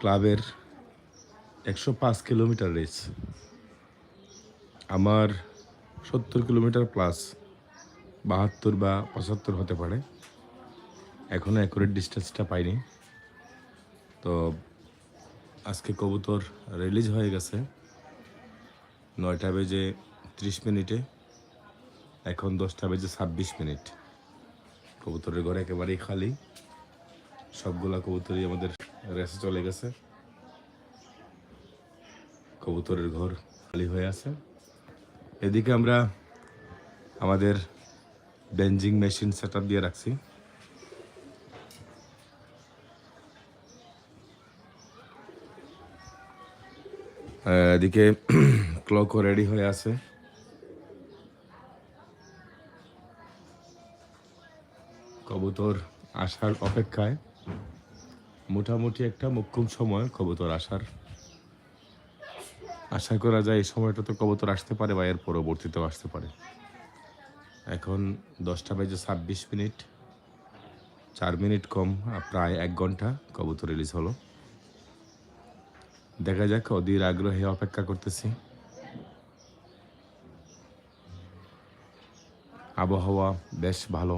ক্লাবের একশো পাঁচ কিলোমিটার রেস। আমার সত্তর কিলোমিটার প্লাস বাহাত্তর বা পঁচাত্তর হতে পারে। এখনও অ্যাকুরেট ডিস্টেন্সটা পাইনি। তো আজকে কবুতর রিলিজ হয়ে গেছে। নয়টা বেজে ত্রিশ মিনিটে, এখন দশটা বেজে ছাব্বিশ মিনিট। কবুতরের ঘরে একেবারেই খালি। সবগুলা কবুতরই আমাদের রেসে চলে গেছে। কবুতরের ঘর খালি হয়ে আছে। এদিকে আমরা আমাদের বেঞ্জিং মেশিন সেট দিয়ে রাখছি। এদিকে ক্লকও রেডি হয়ে আছে। কবুতর আসার অপেক্ষায় মোটামুটি একটা মোক্ষম সময় কবুতর আসার। আশা করা যায় এই সময়টা তো কবুতর আসতে পারে বা এর পরবর্তীতেও আসতে পারে। এখন দশটা বাজে ছাব্বিশ মিনিট। চার মিনিট কম প্রায় এক ঘণ্টা কবুতর রিলিজ হলো। দেখা যাক, অধীর আগ্রহে অপেক্ষা করতেছি। আবহাওয়া বেশ ভালো।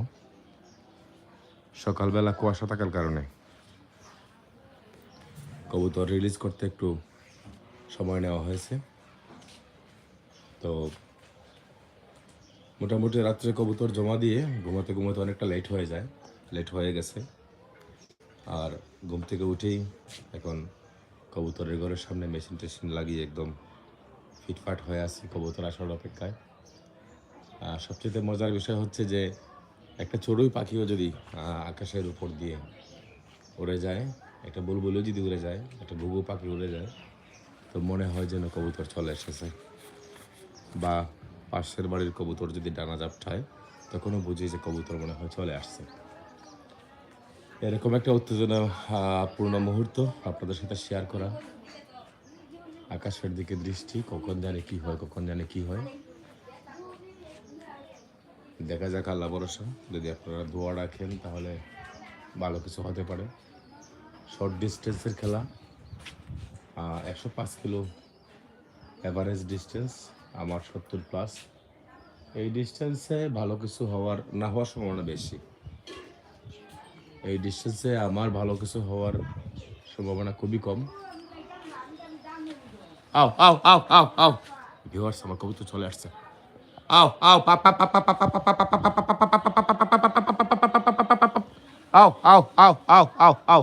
সকালবেলা কুয়াশা থাকার কারণে কবুতর রিলিজ করতে একটু সময় নেওয়া হয়েছে। তো মোটামুটি রাত্রে কবুতর জমা দিয়ে ঘুমাতে ঘুমাতে অনেকটা লেট হয়ে যায় লেট হয়ে গেছে। আর ঘুম থেকে উঠেই এখন কবুতরের ঘরের সামনে মেশিন টেশিন লাগিয়ে একদম ফিটফাট হয়ে আছি কবুতর আসার অপেক্ষায়। আর সবচেয়ে মজার বিষয় হচ্ছে যে একটা চড়ুই পাখিও যদি আকাশের উপর দিয়ে উড়ে যায় একটা বুলবুলিও যদি উড়ে যায়, একটা ঘুঘু পাখি উড়ে যায়, তো মনে হয় যেন কবুতর চলে এসেছে। বা পাশের বাড়ির কবুতর যদি ডানা জাপটায় তখনও বুঝি যে কবুতর মনে হয় চলে আসছে। এরকম একটা উত্তেজনা পূর্ণ মুহূর্ত আপনাদের সাথে শেয়ার করা। আকাশের দিকে দৃষ্টি, কখন জানে কি হয়, কখন জানে কি হয়। দেখা যাক, আল্লাহ বরসা যদি আপনারা দোয়া রাখেন, তাহলে ভালো কিছু হতে পারে। শর্ট ডিস্টেন্সের খেলা একশো পাঁচ কিলো অ্যাভারেজ ডিস্টেন্স আমার সত্তর প্লাস এই ডিস্টেন্সে ভালো কিছু হওয়ার না হওয়ার সম্ভাবনা বেশি এই ডিস্টেন্সে আমার ভালো কিছু হওয়ার সম্ভাবনা খুবই কম আও আও আও আও আও ভিউয়ার্স আমার কবুতর চলে আসছে আও আও আও আও আও আও আও আও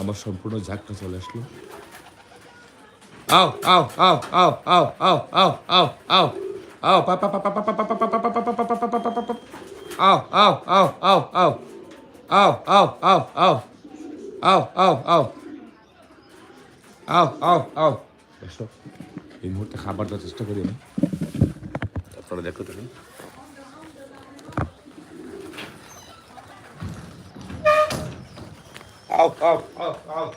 আমার সম্পূর্ণ ঝাঁকটা চলে আসলো আও আও আও আও আও আও আও আও আও আও পা পা পা পা পা পা পা পা পা পা পা পা পা পা পা পা পা আও আও আও আও আও আও আও আও আও আও আও আও আও আও আও খাবার চেষ্টা করি আমি আপনারা দেখো দেখুন Al, al, al, al.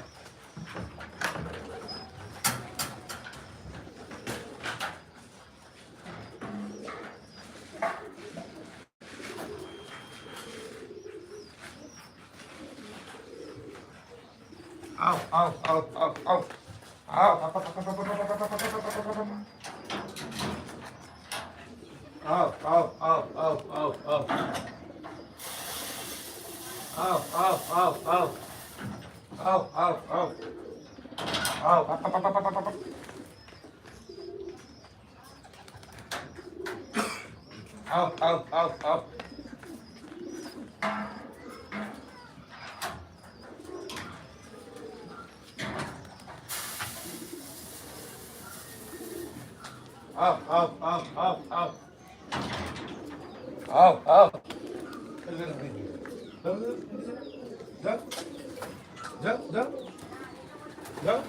Al, al, al, al, al. Al, al, al, al, al, al, al. Al, al, al, al, al, al. Al, al, al, al. Oh, oh, oh. Oh, up, up, up, up, up, up, up. Oh, oh, oh, oh. Oh, oh, oh, oh, oh. Oh, oh. Look, look, look. Look. Dön, dön. Dön.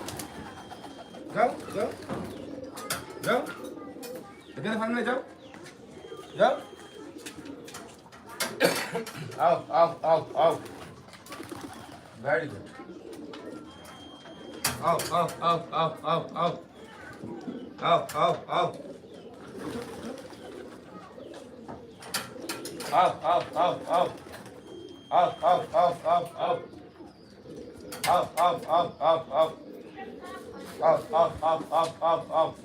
Dön, dön. Dön. Again, if I'm gonna jump. Jump. out, out, out, out. Very good. Out, out, out, out, out, out. Out, out, out. Out, out, out, out. Out, out, out, out, out. Up, up, up, up, up. Up, up, up, up, up, up.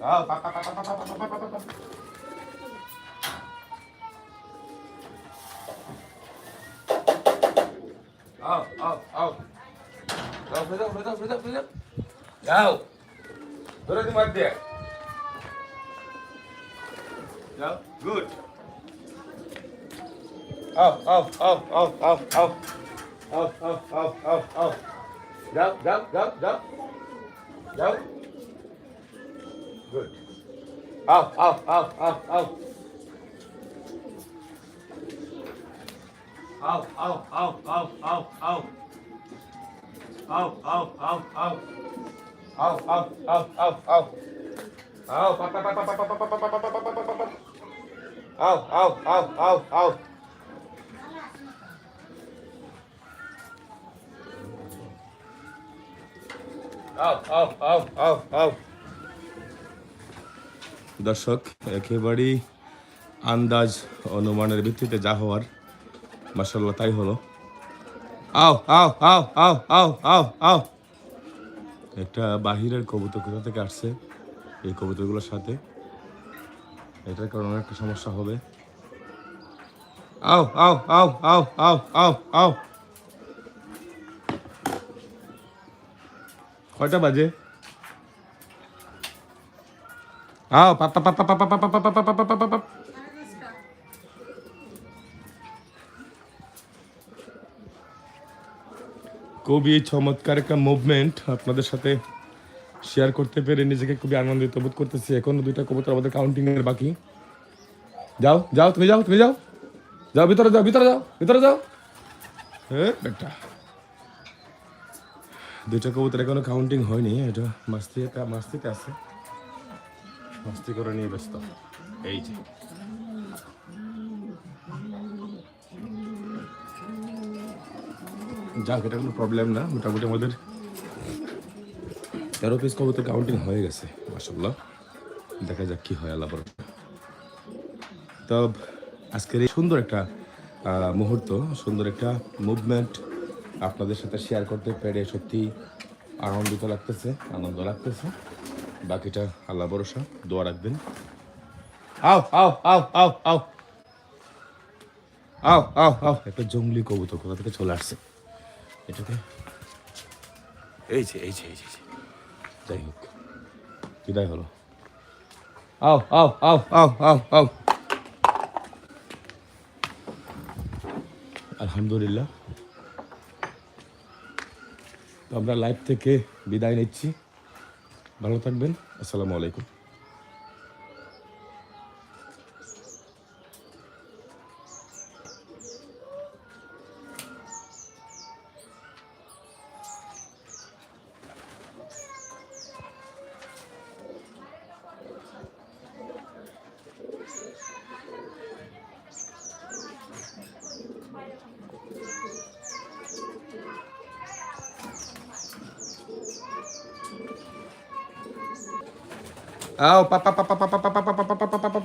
Up, up, up, up, up, up, up, up, up. Up, up, up. Go, breathe up, Good. Up, up, up, up, up, up. Op, op, op, op, op. Down, down, down, down. Down. Good. Op, op, op, op, op. Op, op, op, op, op, op. Op, op, op, op. Op, op, op, op, op. Op, op, op, op, op, op, op, op, op, op, op. Op, op, op. দর্শক একেবারেই আন্দাজ অনুমানের ভিত্তিতে যা হওয়ার মাসাল্লাহ তাই হলো আও আও আও আও আও আও আও একটা বাহিরের কবুতর কোথা থেকে আসছে এই কবুতরগুলোর সাথে এটার কারণে একটা সমস্যা হবে আও আও আও আও আও আও আও কয়টা বাজে আও পাপ পাপ পাপ পাপ পাপ পাপ পাপ পাপ পাপ পাপ চমৎকার একটা মুভমেন্ট আপনাদের সাথে শেয়ার করতে পেরে নিজেকে খুবই আনন্দিত বোধ করতেছি এখনও দুইটা কবুতর আমাদের কাউন্টিং এর বাকি যাও যাও তুমি যাও তুমি যাও যাও ভিতরে যাও ভিতরে যাও ভিতরে যাও হ্যাঁ বেটা দুইটা কবুতর এখনও কাউন্টিং হয়নি, এটা মাস্তি মাস্তিতে আছে। মাস্তি করে নিয়ে ব্যস্ত। এই যে। যাক, এটা কোনো প্রবলেম না, মোটামুটি আমাদের তেরো পিস কবুতর কাউন্টিং হয়ে গেছে মাসাল্লাহ দেখা যাক কি হয়, আল্লাহ। তো আজকের এই সুন্দর একটা মুহূর্ত, সুন্দর একটা মুভমেন্ট আপনাদের সাথে শেয়ার করতে পেরে সত্যি আনন্দিত লাগতেছে, আনন্দ লাগতেছে। বাকিটা আল্লাহ ভরসা, দোয়া রাখবেন। আও আও আও আও আও। আও আও আও। একটা জঙ্গলি কবুতর কোথা থেকে চলে আসছে? এটাকে এই যে এই যে এই যে। যাই হোক, বিদায় হলো। আও আও আও আও আও আও। আলহামদুলিল্লাহ তো আমরা লাইভ থেকে বিদায় নিচ্ছি। ভালো থাকবেন। আসসালামু আলাইকুম। Ah, oh, papa papa papa papa papa papa papa